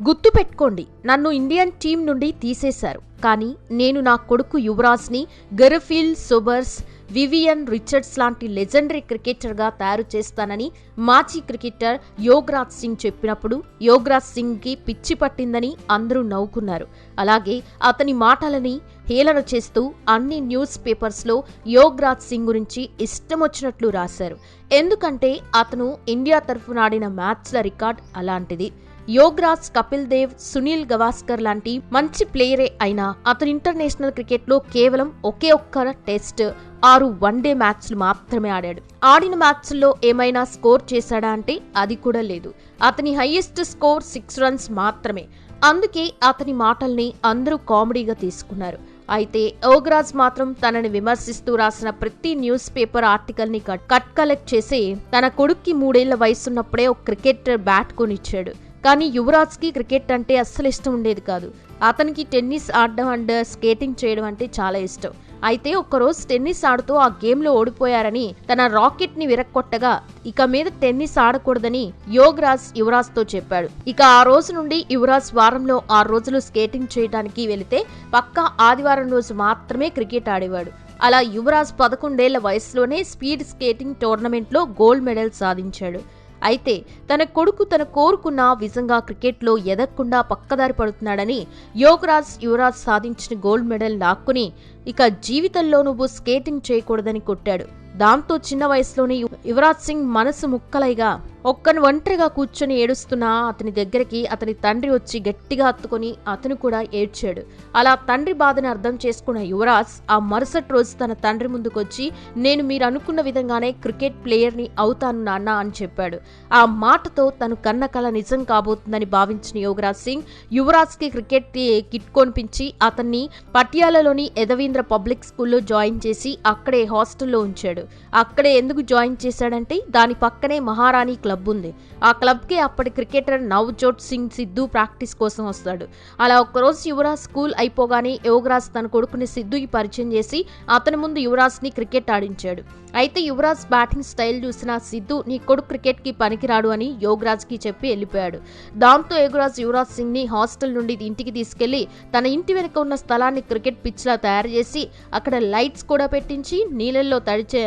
గుర్తుపెట్టుకోండి నన్ను Indian team నుండి తీసేశారు. కానీ నేను నా కొడుకు యువరాజ్ని గెరఫీల్డ్ సోబర్స్ వివియన్ రిచర్డ్స్ లాంటి లెజెండరీ క్రికెటర్గా తయారు చేస్తానని మాజీ క్రికెటర్ యోగరాజ్ సింగ్ చెప్పినప్పుడు యోగరాజ్ సింగ్కి పిచ్చి పట్టిందని అందరూ నవ్వుకున్నారు. అలాగే అతని మాటలని హేళన చేస్తూ అన్ని న్యూస్ పేపర్స్లో యోగరాజ్ సింగ్ గురించి ఇష్టం వచ్చినట్లు రాశారు. ఎందుకంటే అతను ఇండియా తరఫున ఆడిన మ్యాచ్ల రికార్డ్ అలాంటిది. యోగ్రాజ్ కపిల్ దేవ్ సునీల్ గవాస్కర్ లాంటి మంచి ప్లేయరే అయినా అతను ఇంటర్నేషనల్ క్రికెట్లో కేవలం ఒకే ఒక్క టెస్ట్ ఆరు వన్డే మ్యాచ్లు మాత్రమే ఆడాడు. ఆడిన మ్యాచ్ల్లో ఏమైనా స్కోర్ చేశాడా అంటే అది కూడా లేదు. అతని హైయెస్ట్ స్కోర్ సిక్స్ రన్స్ మాత్రమే. అందుకే అతని మాటల్ని అందరూ కామెడీగా తీసుకున్నారు. అయితే ఓగ్రాజ్ మాత్రం తనని విమర్శిస్తూ రాసిన ప్రతి న్యూస్ పేపర్ ఆర్టికల్ని కట్ కలెక్ట్ చేసి తన కొడుక్కి మూడేళ్ళ వయసున్నప్పుడే ఒక క్రికెటర్ బ్యాట్ కొనిచ్చాడు. కానీ యువరాజ్కి క్రికెట్ అంటే అస్సలు ఇష్టం ఉండేది కాదు. అతనికి టెన్నిస్ ఆడడం అండ్ స్కేటింగ్ చేయడం అంటే చాలా ఇష్టం. అయితే ఒక్కరోజు టెన్నిస్ ఆడుతూ ఆ గేమ్లో ఓడిపోయారని తన రాకెట్ని విరక్కొట్టగా ఇక మీద టెన్నిస్ ఆడకూడదని యోగరాజ్ యువరాజ్తో చెప్పాడు. ఇక ఆ రోజు నుండి యువరాజ్ వారంలో ఆరు రోజులు స్కేటింగ్ చేయడానికి వెళితే పక్కా ఆదివారం రోజు మాత్రమే క్రికెట్ ఆడేవాడు. అలా యువరాజ్ పదకొండేళ్ళ వయసులోనే స్పీడ్ స్కేటింగ్ టోర్నమెంట్లో గోల్డ్ మెడల్ సాధించాడు. అయితే తన కొడుకు తన కోరుకున్న విధంగా క్రికెట్లో ఎదగకుండా పక్కదారి పడుతున్నాడని యోగరాజ్ యువరాజ్ సాధించిన గోల్డ్ మెడల్ లాక్కుని ఇక జీవితంలో నువ్వు స్కేటింగ్ చేయకూడదని కొట్టాడు. దాంతో చిన్న వయసులోనే యువరాజ్ సింగ్ మనసు ముక్కలైగా ఒక్కను ఒంటరిగా కూర్చొని ఏడుస్తున్నా అతని దగ్గరికి అతని తండ్రి వచ్చి గట్టిగా హత్తుకొని అతను కూడా ఏడ్చాడు. అలా తండ్రి బాధను అర్థం చేసుకున్న యువరాజ్ ఆ మరుసటి రోజు తన తండ్రి ముందుకొచ్చి నేను మీరు అనుకున్న విధంగానే క్రికెట్ ప్లేయర్ని అవుతాను నాన్న అని చెప్పాడు. ఆ మాటతో తను కన్న కల నిజం కాబోతుందని భావించిన యువరాజ్ సింగ్ యువరాజ్కి క్రికెట్ కిట్ కొనిపించి అతన్ని పటియాలలోని యదవీంద్ర పబ్లిక్ స్కూల్లో జాయిన్ చేసి అక్కడే హాస్టల్లో ఉంచాడు. అక్కడే ఎందుకు జాయిన్ చేశాడంటే దాని పక్కనే మహారాణి క్లబ్ ఉంది. ఆ క్లబ్కి అప్పటి క్రికెటర్ నవ్జోత్ సింగ్ సిద్ధు ప్రాక్టీస్ కోసం వస్తాడు. అలా ఒక్కరోజు యువరాజ్ స్కూల్ అయిపోగానే యువరాజ్ తన కొడుకుని సిద్ధుకి పరిచయం చేసి అతని ముందు యువరాజ్ని క్రికెట్ ఆడించాడు. అయితే యువరాజ్ బ్యాటింగ్ స్టైల్ చూసిన సిద్ధు నీ కొడుకు క్రికెట్కి పనికిరాడు అని యోగరాజ్కి చెప్పి వెళ్ళిపోయాడు. దాంతో యువరాజ్ యువరాజ్ సింగ్ని హాస్టల్ నుండి ఇంటికి తీసుకెళ్ళి తన ఇంటి వెనుక ఉన్న స్థలాన్ని క్రికెట్ పిచ్లా తయారు చేసి అక్కడ లైట్స్ కూడా పెట్టించి నీళ్ళల్లో తడిచే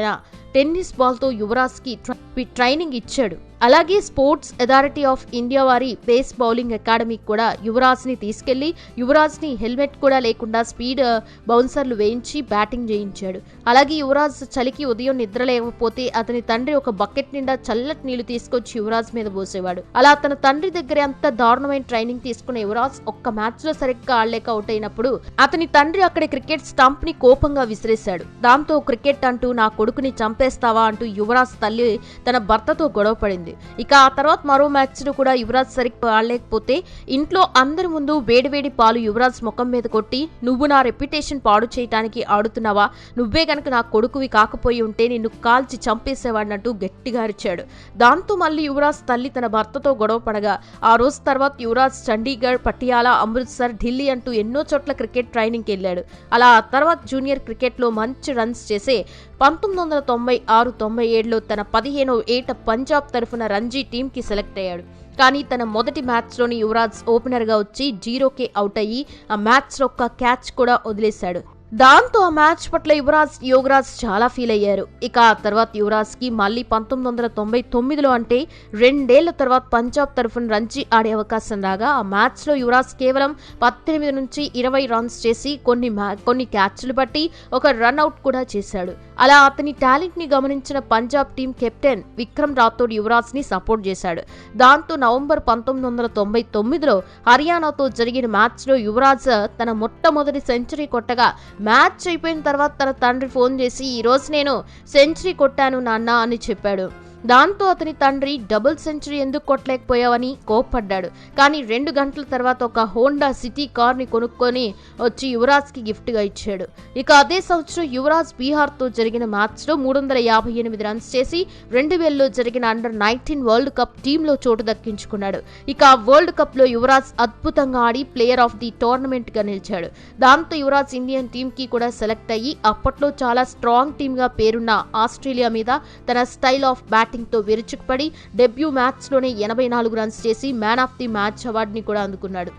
టెన్నిస్ బాల్తో యువరాజ్కి ట్రైనింగ్ ఇచ్చాడు. అలాగే స్పోర్ట్స్ అథారిటీ ఆఫ్ ఇండియా వారి పేస్ బౌలింగ్ అకాడమీకి కూడా యువరాజ్ని తీసుకెళ్ళి యువరాజ్ని హెల్మెట్ కూడా లేకుండా స్పీడ్ బౌన్సర్లు వేయించి బ్యాటింగ్ చేయించాడు. అలాగే యువరాజ్ చలికి ఉదయం నిద్ర లేకపోతే అతని తండ్రి ఒక బకెట్ నిండా చల్లటి నీళ్ళు తీసుకొచ్చి యువరాజ్ మీద పోసేవాడు. అలా తన తండ్రి దగ్గర అంత దారుణమైన ట్రైనింగ్ తీసుకున్న యువరాజ్ ఒక్క మ్యాచ్లో సరిగ్గా ఆడలేక అవుట్ అయినప్పుడు అతని తండ్రి అక్కడి క్రికెట్ స్టంప్ని కోపంగా విసిరేశాడు. దాంతో క్రికెట్ అంటూ నా కొడుకుని చంపేస్తావా? అంటూ యువరాజ్ తల్లి తన భర్తతో గొడవ పడింది ఇక ఆ తర్వాత మరో మ్యాచ్ను కూడా యువరాజ్ సరిగ్గా ఆడలేకపోతే ఇంట్లో అందరి ముందు వేడివేడి పాలు యువరాజ్ ముఖం మీద కొట్టి నువ్వు నా రెప్యుటేషన్ పాడు చేయటానికి ఆడుతున్నావా? నువ్వే గనక నా కొడుకువి కాకపోయి ఉంటే నిన్ను కాల్చి చంపేసేవాడినట్టు గట్టిగా అరిచాడు. దాంతో మళ్ళీ యువరాజ్ తల్లి తన భర్తతో గొడవ పడగా ఆ రోజు తర్వాత యువరాజ్ చండీగఢ్ పటియాలా అమృత్సర్ ఢిల్లీ అంటూ ఎన్నో చోట్ల క్రికెట్ ట్రైనింగ్కి వెళ్ళాడు. అలా ఆ తర్వాత జూనియర్ క్రికెట్లో మంచి రన్స్ చేసే పంతొమ్మిది వందల తొంభై ఆరు తొంభై ఏడులో తన పదిహేనో ఏట పంజాబ్ తరఫున రంజీ టీంకి సెలెక్ట్ అయ్యాడు. కానీ తన మొదటి మ్యాచ్లోని యువరాజ్ ఓపెనర్గా వచ్చి జీరోకే అవుట్ అయ్యి ఆ మ్యాచ్లో ఒక్క క్యాచ్ కూడా వదిలేశాడు. దాంతో ఆ మ్యాచ్ పట్ల యువరాజ్ యువరాజ్ చాలా ఫీల్ అయ్యారు. ఇక ఆ తర్వాత యువరాజ్కి మళ్ళీ పంతొమ్మిది వందల తొంభై తొమ్మిదిలో అంటే రెండేళ్ళ తర్వాత పంజాబ్ తరఫున రంజీ ఆడే అవకాశం రాగా ఆ మ్యాచ్లో యువరాజ్ కేవలం పద్దెనిమిది నుంచి ఇరవై రన్స్ చేసి కొన్ని కొన్ని క్యాచ్లు బట్టి ఒక రన్అట్ కూడా చేశాడు. అలా అతని టాలెంట్ని గమనించిన పంజాబ్ టీం కెప్టెన్ విక్రమ్ రాథోడ్ యువరాజ్ని సపోర్ట్ చేశాడు. దాంతో నవంబర్ పంతొమ్మిది వందల తొంభై తొమ్మిదిలో హర్యానాతో జరిగిన మ్యాచ్లో యువరాజ్ తన మొట్టమొదటి సెంచరీ కొట్టగా మ్యాచ్ అయిపోయిన తర్వాత తన తండ్రి ఫోన్ చేసి ఈరోజు నేను సెంచరీ కొట్టాను నాన్న అని చెప్పాడు. దాంతో అతని తండ్రి డబుల్ సెంచరీ ఎందుకు కొట్టలేకపోయావని కోప్పడ్డాడు. కానీ రెండు గంటల తర్వాత ఒక హోండా సిటీ కార్ని కొనుక్కొని వచ్చి యువరాజ్కి గిఫ్ట్గా ఇచ్చాడు. ఇక అదే సంవత్సరం యువరాజ్ బీహార్తో జరిగిన మ్యాచ్లో మూడు వందల యాభై ఎనిమిది రన్స్ చేసి రెండు వేలలో జరిగిన అండర్ నైన్టీన్ వరల్డ్ కప్ టీంలో చోటు దక్కించుకున్నాడు. ఇక ఆ వరల్డ్ కప్లో యువరాజ్ అద్భుతంగా ఆడి ప్లేయర్ ఆఫ్ ది టోర్నమెంట్గా నిలిచాడు. దాంతో యువరాజ్ ఇండియన్ టీంకి కూడా సెలెక్ట్ అయ్యి అప్పట్లో చాలా స్ట్రాంగ్ టీమ్గా పేరున్న ఆస్ట్రేలియా మీద తన స్టైల్ ఆఫ్ బ్యాటింగ్ బ్యాటింగ్తో విరుచుకుపడి డెబ్యూ మ్యాచ్లోనే ఎనభై నాలుగు రన్స్ చేసి మ్యాన్ ఆఫ్ ది మ్యాచ్ అవార్డుని కూడా అందుకున్నాడు.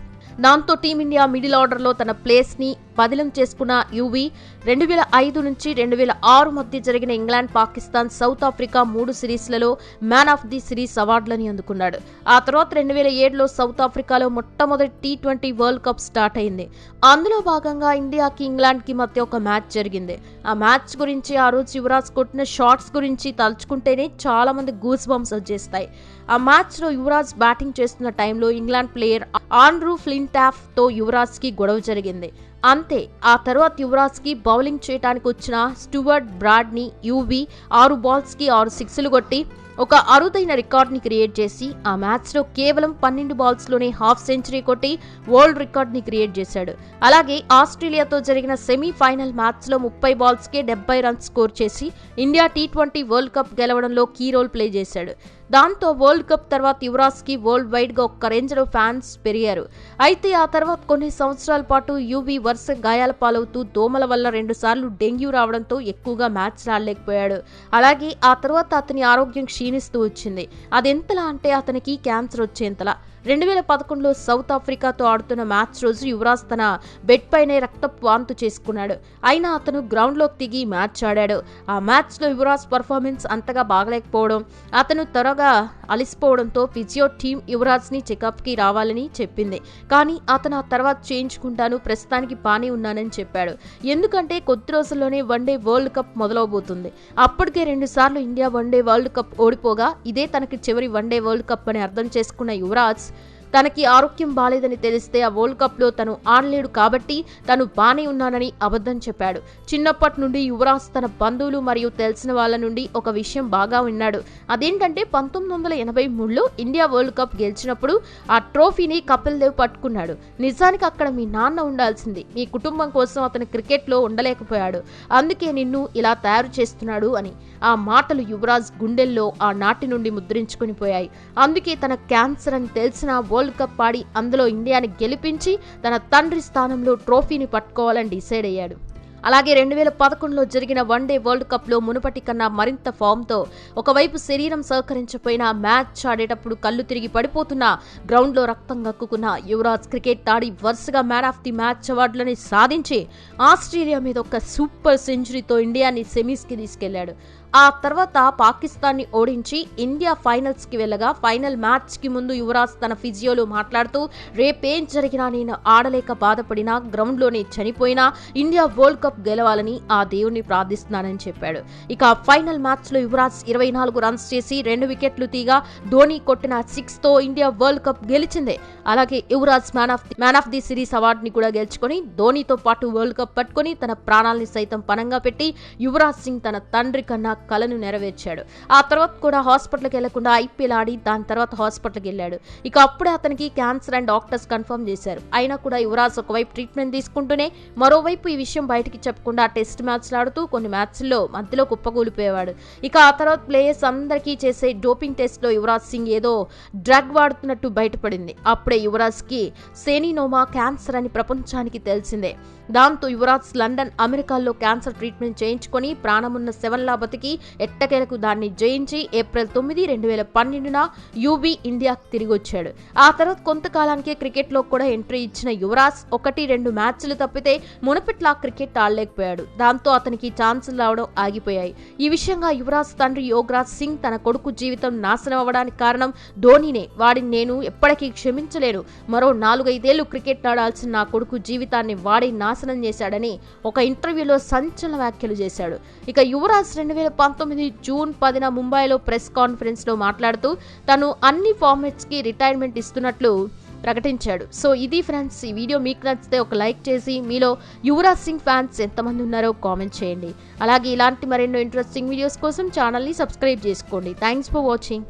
దాంతో టీమిండియా మిడిల్ ఆర్డర్లో తన ప్లేస్ని పదిలం చేసుకున్న యువి రెండు వేల ఐదు నుంచి రెండు వేల ఆరు మధ్య జరిగిన ఇంగ్లాండ్ పాకిస్తాన్ సౌత్ ఆఫ్రికా మూడు సిరీస్లలో మ్యాన్ ఆఫ్ ది సిరీస్ అవార్డులని అందుకున్నాడు. ఆ తర్వాత రెండు వేల ఏడులో సౌత్ ఆఫ్రికాలో మొట్టమొదటి T twenty world cup start అయింది. అందులో భాగంగా ఇండియాకి ఇంగ్లాండ్కి మధ్య ఒక మ్యాచ్ జరిగింది. ఆ మ్యాచ్ గురించి ఆ రోజు యువరాజ్ కొట్టిన షాట్స్ గురించి తలుచుకుంటేనే చాలా మంది గూస్ బంప్స్ వచ్చేస్తాయి. ఆ మ్యాచ్లో యువరాజ్ బ్యాటింగ్ చేస్తున్న టైంలో ఇంగ్లాండ్ ప్లేయర్ ఆండ్రూ ఫ్లీ తో యువరాజ్కి గొడవ జరిగింది. అంతే ఆ తర్వాత యువరాజ్కి బౌలింగ్ చేయడానికి వచ్చిన స్టూవర్ట్ బ్రాడ్ని యూవీ ఆరు బాల్స్కి ఆరు సిక్స్లు కొట్టి ఒక అరుదైన రికార్డ్ని క్రియేట్ చేసి ఆ మ్యాచ్లో కేవలం పన్నెండు బాల్స్లోనే హాఫ్ సెంచరీ కొట్టి వరల్డ్ రికార్డ్ని క్రియేట్ చేశాడు. అలాగే ఆస్ట్రేలియాతో జరిగిన సెమీఫైనల్ మ్యాచ్లో ముప్పై బాల్స్కే డెబ్బై రన్స్ స్కోర్ చేసి India T twenty world cup గెలవడంలో key role play చేశాడు. దాంతో వరల్డ్ కప్ తర్వాత యువరాజ్కి వరల్డ్ వైడ్గా ఒక్క రేంజ్లో ఫ్యాన్స్ పెరిగారు. అయితే ఆ తర్వాత కొన్ని సంవత్సరాల పాటు యువి వరుస గాయాల పాలవుతూ దోమల వల్ల రెండుసార్లు డెంగ్యూ రావడంతో ఎక్కువగా మ్యాచ్ ఆడలేకపోయాడు. అలాగే ఆ తర్వాత అతని ఆరోగ్యం క్షీణిస్తూ వచ్చింది. అదెంతలా అంటే అతనికి క్యాన్సర్ వచ్చేంతలా. రెండు వేల పదకొండులో సౌత్ ఆఫ్రికాతో ఆడుతున్న మ్యాచ్ రోజు యువరాజ్ తన బెడ్ పైనే రక్తపు వాంతు చేసుకున్నాడు. అయినా అతను గ్రౌండ్లోకి దిగి మ్యాచ్ ఆడాడు. ఆ మ్యాచ్లో యువరాజ్ పర్ఫార్మెన్స్ అంతగా బాగలేకపోవడం అతను త్వరగా అలిసిపోవడంతో ఫిజియో టీం యువరాజ్ని చెకప్కి రావాలని చెప్పింది. కానీ అతను ఆ తర్వాత చేయించుకుంటాను ప్రస్తుతానికి బాగానే ఉన్నానని చెప్పాడు. ఎందుకంటే కొద్ది రోజుల్లోనే వన్డే వరల్డ్ కప్ మొదలవబోతుంది. అప్పటికే రెండుసార్లు India one day world cup ఓడిపోగా ఇదే తనకి చివరి వన్డే వరల్డ్ కప్ అని అర్థం చేసుకున్న యువరాజ్ తనకి ఆరోగ్యం బాలేదని తెలిస్తే ఆ వరల్డ్ కప్లో తను ఆడలేడు కాబట్టి తను బానే ఉన్నానని అబద్ధం చెప్పాడు. చిన్నప్పటి నుండి యువరాజ్ తన బంధువులు మరియు తెలిసిన వాళ్ళ నుండి ఒక విషయం బాగా విన్నాడు. అదేంటంటే పంతొమ్మిది వందల ఎనభై మూడులో ఇండియా వరల్డ్ కప్ గెలిచినప్పుడు ఆ ట్రోఫీని కపిల్ దేవ్ పట్టుకున్నాడు. నిజానికి అక్కడ మీ నాన్న ఉండాల్సింది. మీ కుటుంబం కోసం అతను క్రికెట్లో ఉండలేకపోయాడు. అందుకే నిన్ను ఇలా తయారు చేస్తున్నాడు అని. ఆ మాటలు యువరాజ్ గుండెల్లో ఆ నాటి నుండి ముద్రించుకుని పోయాయి. అందుకే తన క్యాన్సర్ అని తెలిసిన వరల్డ్ కప్ ఆడి అందులో ఇండియాని గెలిపించి తన తండ్రి స్థానంలో ట్రోఫీని పట్టుకోవాలని డిసైడ్ అయ్యాడు. అలాగే రెండు వేల పదకొండులో జరిగిన వన్డే వరల్డ్ కప్లో మునుపటి కన్నా మరింత ఫామ్తో ఒకవైపు శరీరం సహకరించపోయిన మ్యాచ్ ఆడేటప్పుడు కళ్ళు తిరిగి పడిపోతున్న గ్రౌండ్లో రక్తం గక్కుకున్న యువరాజ్ క్రికెట్ ఆడి వరుసగా మ్యాన్ ఆఫ్ ది మ్యాచ్ అవార్డులని సాధించి ఆస్ట్రేలియా మీద ఒక సూపర్ సెంచరీతో ఇండియాని సెమీస్కి తీసుకెళ్ళాడు. ఆ తర్వాత పాకిస్తాన్ని ఓడించి ఇండియా ఫైనల్స్కి వెళ్ళగా ఫైనల్ మ్యాచ్కి ముందు యువరాజ్ తన ఫిజియోలో మాట్లాడుతూ రేపేం జరిగినా నేను ఆడలేక బాధపడినా గ్రౌండ్లోనే చనిపోయినా ఇండియా వరల్డ్ కప్ గెలవాలని ఆ దేవుణ్ణి ప్రార్థిస్తున్నానని చెప్పాడు. ఇక ఫైనల్ మ్యాచ్లో యువరాజ్ ఇరవై నాలుగు రన్స్ చేసి రెండు వికెట్లు తీగా ధోని కొట్టిన సిక్స్తో ఇండియా వరల్డ్ కప్ గెలిచిందే. అలాగే Yuvraj man of man of the series అవార్డుని కూడా గెలుచుకొని ధోనితో పాటు వరల్డ్ కప్ పట్టుకొని తన ప్రాణాల్ని సైతం పనంగా పెట్టి యువరాజ్ సింగ్ తన తండ్రి కన్నా కలను నెరవేర్చాడు. ఆ తర్వాత కూడా హాస్పిటల్కి వెళ్ళకుండా ఐపీఎల్ ఆడి దాని తర్వాత హాస్పిటల్కి వెళ్ళాడు. ఇక అప్పుడే అతనికి క్యాన్సర్ అండ్ డాక్టర్స్ కన్ఫర్మ్ చేశారు. అయినా కూడా యువరాజ్ ఒకవైపు ట్రీట్మెంట్ తీసుకుంటూనే మరోవైపు ఈ విషయం బయటికి చెప్పకుండా టెస్ట్ మ్యాచ్లు ఆడుతూ కొన్ని మ్యాచ్ల్లో మధ్యలో కుప్పకూలిపోయేవాడు. ఇక ఆ తర్వాత ప్లేయర్స్ అందరికీ చేసే డోపింగ్ టెస్ట్లో యువరాజ్ సింగ్ ఏదో డ్రగ్ వాడుతున్నట్టు బయటపడింది. అప్పుడే యువరాజ్కి సేనినోమా క్యాన్సర్ అని ప్రపంచానికి తెలిసిందే. దాంతో యువరాజ్ లండన్ అమెరికాలో క్యాన్సర్ ట్రీట్మెంట్ చేయించుకొని ప్రాణమున్న సెవెన్లా బతికి ఎట్టకేలకు దాన్ని జయించి ఏప్రిల్ తొమ్మిది రెండు వేల పన్నెండున యూబీ ఇండియాకు తిరిగి వచ్చాడు ఆ తర్వాత కొంతకాలానికే క్రికెట్లో కూడా ఎంట్రీ ఇచ్చిన యువరాజ్ ఒకటి రెండు మ్యాచ్లు తప్పితే మునపట్లా క్రికెట్ ఆడలేకపోయాడు. దాంతో అతనికి ఛాన్సులు రావడం ఆగిపోయాయి. ఈ విషయంగా యువరాజ్ తండ్రి యోగరాజ్ సింగ్ తన కొడుకు జీవితం నాశనం అవ్వడానికి కారణం ధోనినే. వాడిని నేను ఎప్పటికీ క్షమించలేను. మరో నాలుగైదేళ్ళు క్రికెట్ ఆడాల్సిన నా కొడుకు జీవితాన్ని వాడి నాశనం చేశాడని ఒక ఇంటర్వ్యూలో సంచలన వ్యాఖ్యలు చేశాడు. ఇక యువరాజ్ రెండు వేల పంతొమ్మిది జూన్ పదిన ముంబైలో ప్రెస్ కాన్ఫరెన్స్లో మాట్లాడుతూ తను అన్ని ఫార్మాట్స్కి రిటైర్మెంట్ ఇస్తున్నట్లు ప్రకటించాడు. సో ఇది ఫ్రెండ్స్ ఈ వీడియో మీకు నచ్చితే ఒక లైక్ చేసి మీలో యువరాజ్ సింగ్ ఫ్యాన్స్ ఎంతమంది ఉన్నారో కామెంట్ చేయండి. అలాగే ఇలాంటి మరెన్నో ఇంట్రెస్టింగ్ వీడియోస్ కోసం ఛానల్ని సబ్స్క్రైబ్ చేసుకోండి. Thanks for watching